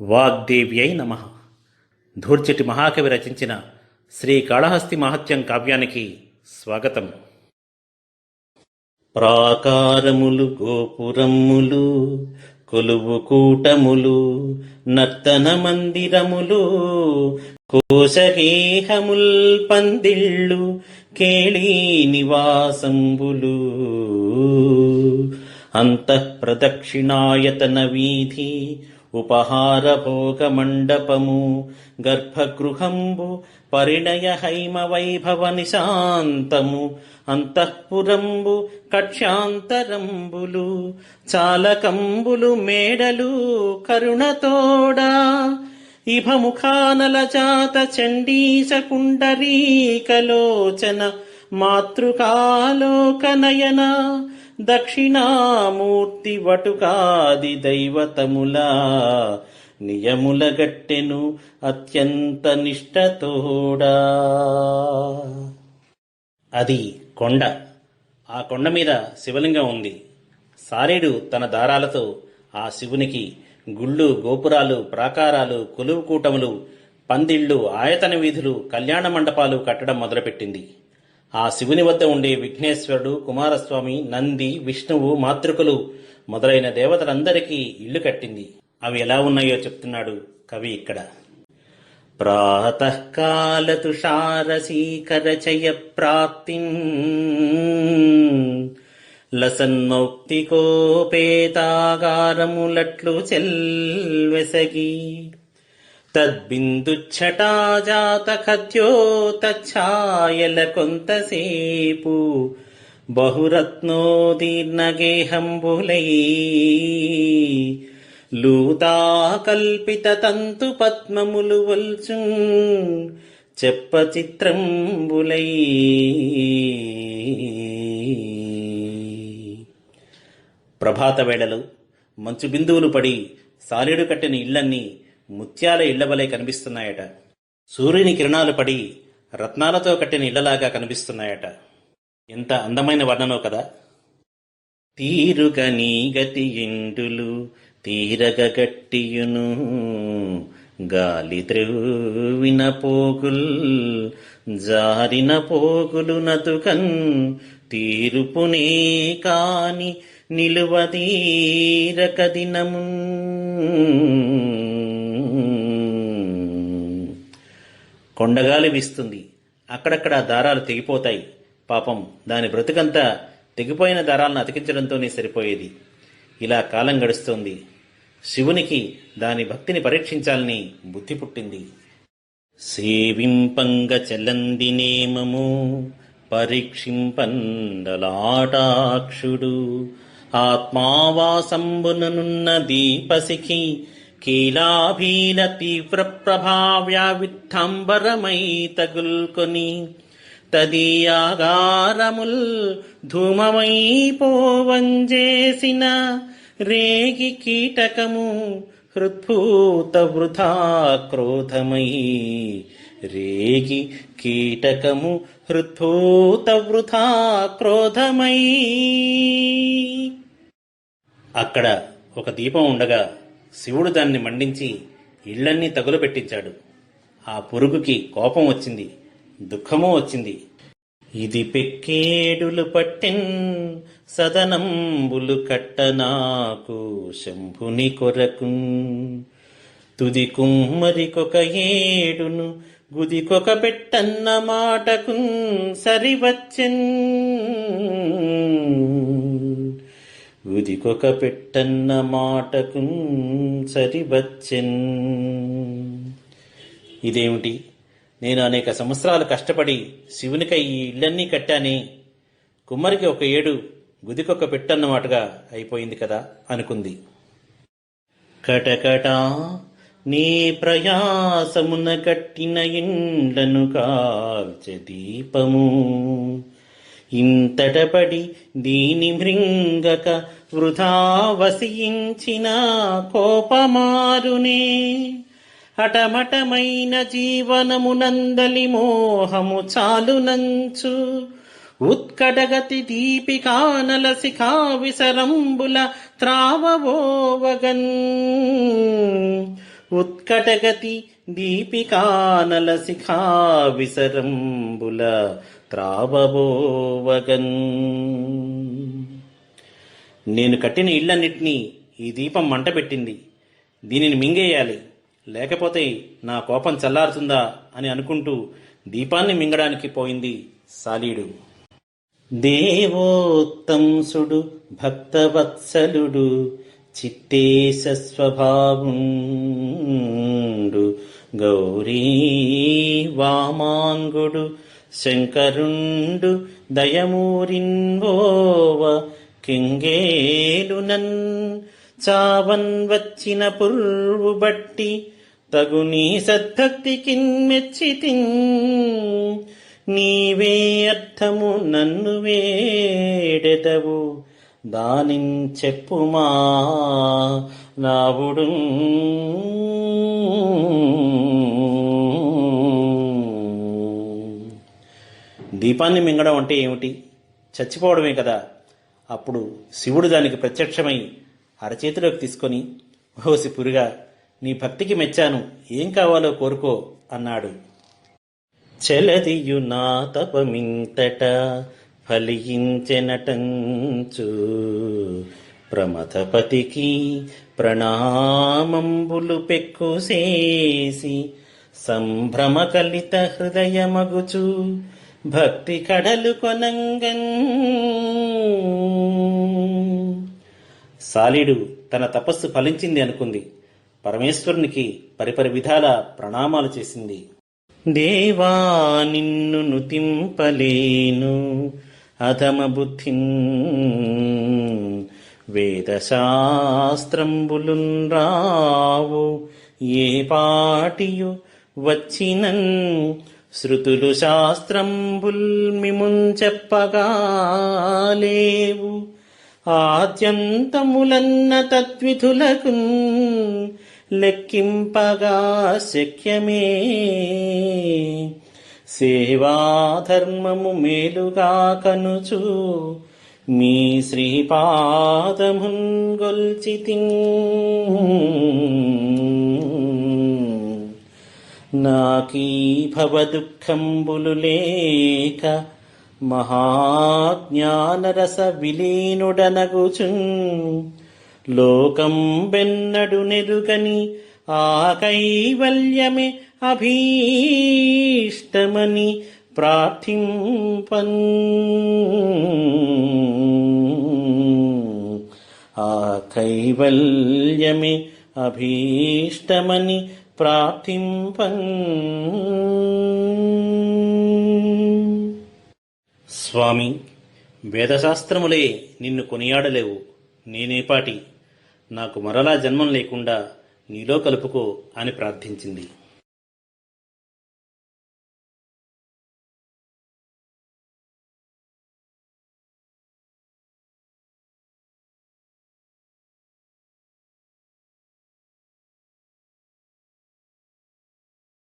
వాగ్దేవ్యై నమ. ధూర్చటి మహాకవి రచించిన శ్రీ కాళహస్తి మహత్యం కావ్యానికి స్వాగతం. ప్రాకారములు గోపురములు కొలువు కూటములు నర్తన మందిరములు కోశగేహముల్ పందిళ్ళు కేళీ నివాసంబులు. అంతఃప్రదక్షిణాయతన వీధి ఉపహారభోగమండపము. గర్భగృహంబు పరిణయ హైమ వైభవ నిశాంతము అంతఃపురంబు కక్ష్యాంతరంబులు. చాలకంబులు మేడలు కరుణతోడా. ఇభముఖానల జాత చండీశ కుండరీకలోచన. మాతృకాలోకనయన. దక్షిణామూర్తి వటుకాది దైవతముల. నియముల గట్టెను అత్యంత నిష్టతోడా అది కొండ. ఆ కొండ మీద శివలింగం ఉంది. సారేడు తన దారాలతో ఆ శివునికి గుళ్ళు గోపురాలు ప్రాకారాలు కొలువు కూటములు పందిళ్ళు ఆయతన వీధులు కళ్యాణ మండపాలు కట్టడం మొదలుపెట్టింది. ఆ శివుని వద్ద ఉండే విఘ్నేశ్వరుడు కుమారస్వామి నంది విష్ణువు మాతృకులు మొదలైన దేవతలందరికీ ఇల్లు కట్టింది. అవి ఎలా ఉన్నాయో చెప్తున్నాడు కవి ఇక్కడ. ప్రాతకాల తుషారసీకరచయ ప్రాప్తిం లసన్మౌక్తికోపేతాగారములట్లు చెల్వెసగి తద్బిందుచ్చటాజాత ఖద్యో తచ్ఛాయల కొంతసేపు బహురత్నోదీర్ణగేహంబులై లూతా కల్పిత తంతు పద్మములు వల్చు చెప్ప చిత్రంబులై ప్రభాత వేళలు మంచు బిందువులు పడి సాలిడు కట్టిన ఇళ్ళన్నీ ముత్యాల ఇళ్ళవలే కనిపిస్తున్నాయట. సూర్యుని కిరణాలు పడి రత్నాలతో కట్టిన ఇళ్ళలాగా కనిపిస్తున్నాయట. ఎంత అందమైన వర్ణనో కదా. తీరుగ నీ గతి ఇండులు తీరగ గట్టియును. గాలి త్రెవిన పోగుల్ జారిన పోగులు నతుకన్. తీరుపునే కాని నిలువదీరక దినము. కొండగాలి వీస్తుంది అక్కడక్కడ దారాలు తెగిపోతాయి. పాపం దాని బ్రతుకంతా తెగిపోయిన దారాలను అతికించడంతోనే సరిపోయేది. ఇలా కాలం గడుస్తోంది. శివునికి దాని భక్తిని పరీక్షించాలని బుద్ధి పుట్టింది. సేవింపంగ చలంది నేమము పరీక్షింపందలాటాక్షుడు ఆత్మావాసంబుననున్న దీపశిఖి కీలాభీల తీవ్ర ప్రభావ్యావిత్తంబరమై తగుల్కొని తదీయాగారముల్ ధూమమైపోవంజేసిన రేగి కీటకము హృద్భూత వృథా క్రోధమై రేగి కీటకము హృద్భూత వృథా క్రోధమై అక్కడ ఒక దీపం ఉండగా శివుడు దాన్ని మండించి ఇళ్ళన్నీ తగులు పెట్టించాడు ఆ పురుగుకి కోపం వచ్చింది దుఃఖము వచ్చింది. ఇది పెక్కేడులు పట్టిన్ సదనంబులు కట్ట నాకు శంభుని కొరకు. తుది కుమ్మరికొక ఏడును గుదికొక పెట్టన్న మాటకు సరివచ్చిన్. గుదికొక పెట్టన్న మాటకు సరివచ్చెన్ ఇదేమిటి? నేను అనేక సంవత్సరాలు కష్టపడి శివునికై ఈ ఇళ్ళన్నీ కట్టాని కుమ్మరికి ఒక ఏడు గుదికొక పెట్టన్నమాటగా అయిపోయింది కదా అనుకుంది. కటకటా నీ ప్రయాసమున కట్టిన ఇండ్లను కాల్చె దీపము. ఇంతటపడి దీని మృంగక వృధా వసించిన కోపమారునే. హటమటమైన జీవనమునందలి మోహము చాలునంచు. ఉత్కటగతి దీపికానల శిఖా విసరంబుల త్రావవోవగన్ ఉత్కటగతి దీపికానల శిఖా విసరంబుల త్రావబోవగన్ నేను కట్టిన ఇళ్ళన్నిటినీ ఈ దీపం మంట పెట్టింది. దీనిని మింగేయాలి. లేకపోతే నా కోపం చల్లారుతుందా అని అనుకుంటూ దీపాన్ని మింగడానికి పోయింది సాలీడు. దేవోత్తంసుడు భక్తవత్సలుడు చిత్తేశ స్వభావుండు. గౌరీ వామాంగుడు శంకరుండు దయమూరిన్వోవ కింగేలునన్ చావన్ వచ్చిన పుర్వు బట్టి తగుని సద్భక్తి సద్భక్తికి మెచ్చితి నీవే అర్థము నన్ను వేడెదవు దానిన్ చెప్పుమా నావుడు దీపాన్ని మింగడం అంటే ఏమిటి? చచ్చిపోవడమే కదా. అప్పుడు శివుడు దానికి ప్రత్యక్షమై అరచేతిలోకి తీసుకొని ఓసి పురిగా నీ భక్తికి మెచ్చాను. ఏం కావాలో కోరుకో అన్నాడు. చెలదియు నా తపమింతట ఫలించెనటంచు. ప్రమథపతికి ప్రణామంబులు పెక్కుసేసి సంభ్రమ కలిత హృదయమగుచు భక్తి కడలు కొనంగన్. సాలీడు తన తపస్సు ఫలించింది అనుకుంది. పరమేశ్వరునికి పరిపరి విధాల ప్రణామాలు చేసింది. దేవా నిన్ను నుతింపలేను అధమ బుద్ధిన్. వేదశాస్త్రంబులున్ రావు ఏ పాటియు వచ్చినన్ శృతులు శాస్త్రంబుల్ మిమున్ చెప్పగా లేవు ఆద్యంతములన్న తద్విధులకు లెక్కింపగా శక్యమే. సేవాధర్మము మేలుగా కనుచూ మీ శ్రీపాదమున్ గొల్చితి. నాకీ భవ లేక మహాజ్ఞానరస విలీనుడనగుచున్ లోకం బెన్నడు నెరుగని ఆ కైవల్యమే అభీష్టమని ప్రార్థింపన్ ఆ కైవల్యమే అభీష్టమని ప్రార్థింపన్. స్వామి వేదశాస్త్రములే నిన్ను కొనియాడలేవు. నేనేపాటి నాకు మరలా జన్మం లేకుండా నీలో కలుపుకో అని ప్రార్థించింది.